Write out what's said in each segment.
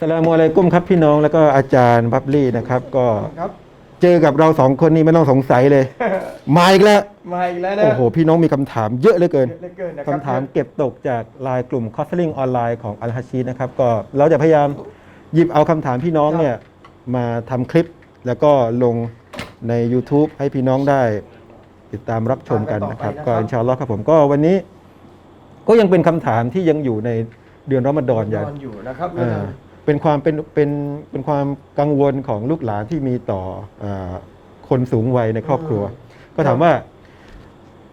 สลามุอะลัยกุมครับพี่น้องแล้วก็อาจารย์บับลี่นะครับ ก็ครับ เจอกับเราสองคนนี้ไม่ต้องสงสัยเลย มาอีกแล้ว มาอีกแล้วนะโอ้โห พี่น้องมีคำถามเยอะเหลือเกินเยอะเหลือเกินนะคคำรับถามเก็บตกจากไลน์กลุ่มคอสลิงออนไลน์ของอัลฮัชีนะครับ ก็เราจะพยายามหยิบเอาคำถามพี่น้องเนี่ยมาทำคลิปแล้วก็ลงใน YouTube ให้พี่น้องได้ ติดตามรับชมกันนะครับ ก็อินชาอัลลอฮ์ครับผมก็วันนี้ ก็ยังเป็นคำถามที่ยังอยู่ในเดือนรอมฎอนอยู่ นอนอยู่นะครับอ่า เป็นความเป็นเป็นเป็นความกังวลของลูกหลานที่มีต่ออาคนสูงวัยในครอบครัว ก็ถามว่า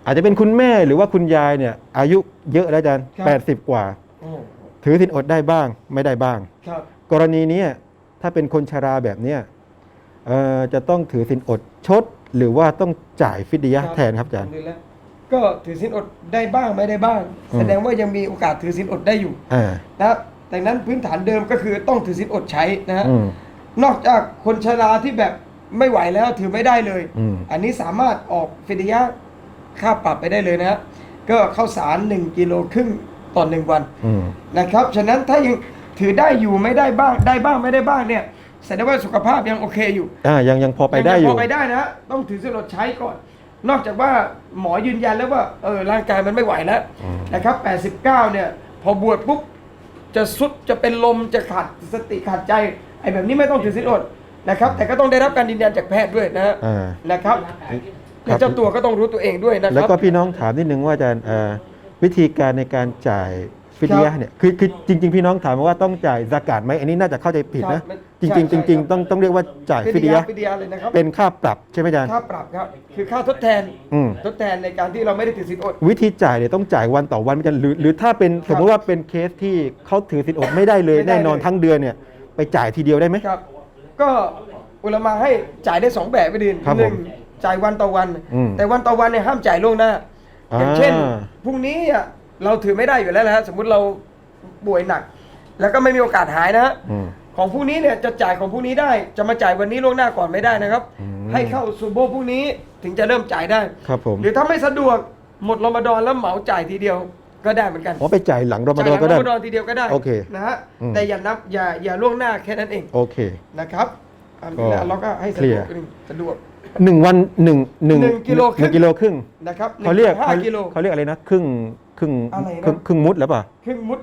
อาจจะเป็นคุณแม่หรือว่าคุณยายเนี่ย อายุเยอะแล้วอาจารย์แปดสิบกว่าโอ้ถือสินอดได้บ้าง ไม่ได้บ้าง ครับกรณีเนี้ยถ้าเป็นคนชราแบบเนี้ยเอ่อจะต้องถือสินอดชด หรือว่าต้องจ่ายฟิดยะห์แทนครับอาจารย์ดูแล้วก็ถือศีลอดได้บ้างไม่ได้บ้าง อืม แสดงว่ายังมีโอกาสถือศีลอดได้อยู่อ่า นะครับ แต่นั้นพื้นฐานเดิมก็คือต้องถือศีลอดใช้นะฮะ อืม นอกจากคนชราที่แบบไม่ไหวแล้วถือไม่ได้เลย อืม อันนี้สามารถออกฟิดยะห์ค่าปรับไปได้เลยนะฮะ ก็ข้าวสาร 1 กิโลครึ่งต่อหนึ่งวัน อืม นะครับ ฉะนั้นถ้ายังถือได้อยู่ไม่ได้บ้าง ได้บ้างไม่ได้บ้างเนี่ยแสดงว่าสุขภาพยังโอเคอยู่อ่ายังยังพอไปได้อพยู่อไปได้นะฮะต้องถือสินอดใช้ก่อน นอกจากว่าหมอยืนยันแล้วว่าเออร่างกายมันไม่ไหวแล้วอืมนะครับ 89 เนี่ย พอบวชปุ๊บ จะสุดจะเป็นลมจะขาดสติขาดใจไอ้แบบนี้ไม่ต้องถือสินอดนะครับ แต่ก็ต้องได้รับการยืนยันจากแพทย์ด้วยนะฮะอ่า นะครับครับและเจ้าตัวก็ต้องรู้ตัวเองด้วยนะคแล้วรับ ก็พี่น้องถามนิดนึงว่าอาจารย์เอ่อวิธีการในการจ่ายฟิดยะห์เนี่ยคือคือจริง ๆ พี่น้องถามมาว่าต้องจ่ายซากาตไหมอันนี้น่าจะเข้าใจผิดนะครับมัน จริงใช่ๆใช่จริงครับๆต้องต้องเรียกว่าจ่ายฟิฟิดดยะยะห์ฟิดยะห์เลยนะครับเป็นค่าปรับใช่ไหมอาจารย์ ค่าปรับครับ คือค่าทดแทนอืม ทดแทนในการที่เราไม่ได้ถือสินอด วิธีจ่ายเนี่ยต้องจ่ายวันต่อวันไหมอาจารย์หรือหรือถ้าเป็นคสรับมมติว่าเป็นเคสที่เขาถือสินอดไม่ได้เลยไม่ได้แน่นอนเลยทั้งเดือนเนี่ยไปจ่ายทีเดียวได้ไหม ครับ ก็อุลามาให้จ่ายได้สองแบบไปดินครับหนึ่งผมจ่ายวันต่อวัน อืมแต่วันต่อวันเนี่ยห้ามจ่ายล่วงหน้าอย่างเช่นอ่าพรุ่งนี้อะเราถือไม่ได้อยู่แล้วนะฮะสมมุติเราป่วยหนัก แล้วก็ไม่มีโอกาสหายนะฮะ อืม ของพรุ่งนี้เนี่ยจะจ่ายของพรุ่งนี้ได้ จะมาจ่ายวันนี้ล่วงหน้าก่อนไม่ได้นะครับ อืม ให้เข้าซูโบพรุ่งนี้ถึงจะเริ่มจ่ายได้ ครับผมหรือถ้าไม่สะดวกหมดรอมฎอนแล้วเหมาจ่ายทีเดียวก็ได้เหมือนกันอ๋อไปจ่ายหลังรอมฎอนจ่ายหลังก็ได้รอมฎอนทีเดียวก็ได้โอเคนะฮะอืม แต่อย่านับอย่าอย่าล่วงหน้าแค่นั้นเองโอเค นะครับอันนี้ก็เราก็ให้สะเคลีดยวร์ กสะดวก หนึ่งวันหนึ่งหนึ่งหนึ่งกิโลครึ่ง หนึ่งกิโลครึ่งนะครับเขาเรียกห้าเขากิโล เขาเรียกอะไรนะ ครึ่งครึ่งอะไรนะ ครึ่งครึ่งมุดหรือเปล่า ครึ่งมุด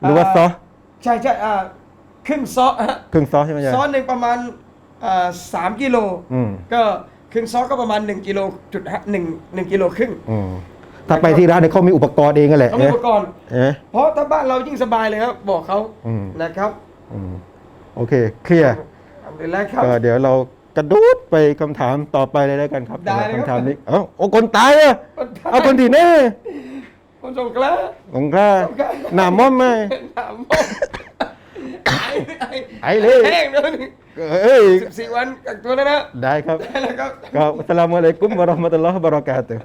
หรือว่าซอ ใช่ใช่อ่า ครึ่งซอฮะครึ่งซอใช่ไหมอาจารซอย์หนึ่งประมาณอ่าสามกิโลอืมก็ครึ่งซอก็ประมาณหนึ่งกิโลจุดห้าหนึ่งหนึ่งกิโลครึ่งอืมถ้าไปที่ร้านเนี่ยเขามีอุปกรณ์เองกันแหละต้องมีอุปกรณ์ เอ๊ะ เพราะถ้าบ้านเรายิ่งสบายเลยครับ บอกเขาอืม นะครับอืมโอเค เคลียร์ทำไปแล้วครับ ก็เดี๋ยวเรากระดูดไปคำถามต่อไปเลยแล้วกันครับได้เลยครับ คำถามนี้เอ้าโอ้คนตายอะคนตายเอาคนที่แน่คนสงกลาของข้าสงกรานต์หน้ามอมไหม ถามผมไอ้ ไอ้ไอ้เลยแห้งเลยเอ้ยสิบสี่วันกักตัวแล้วนะได้ครับได้แล้วครับก็อัสสลามุอะลัยกุมวะเราะห์มะตุลลอฮ์วะบะเราะกาตุฮ์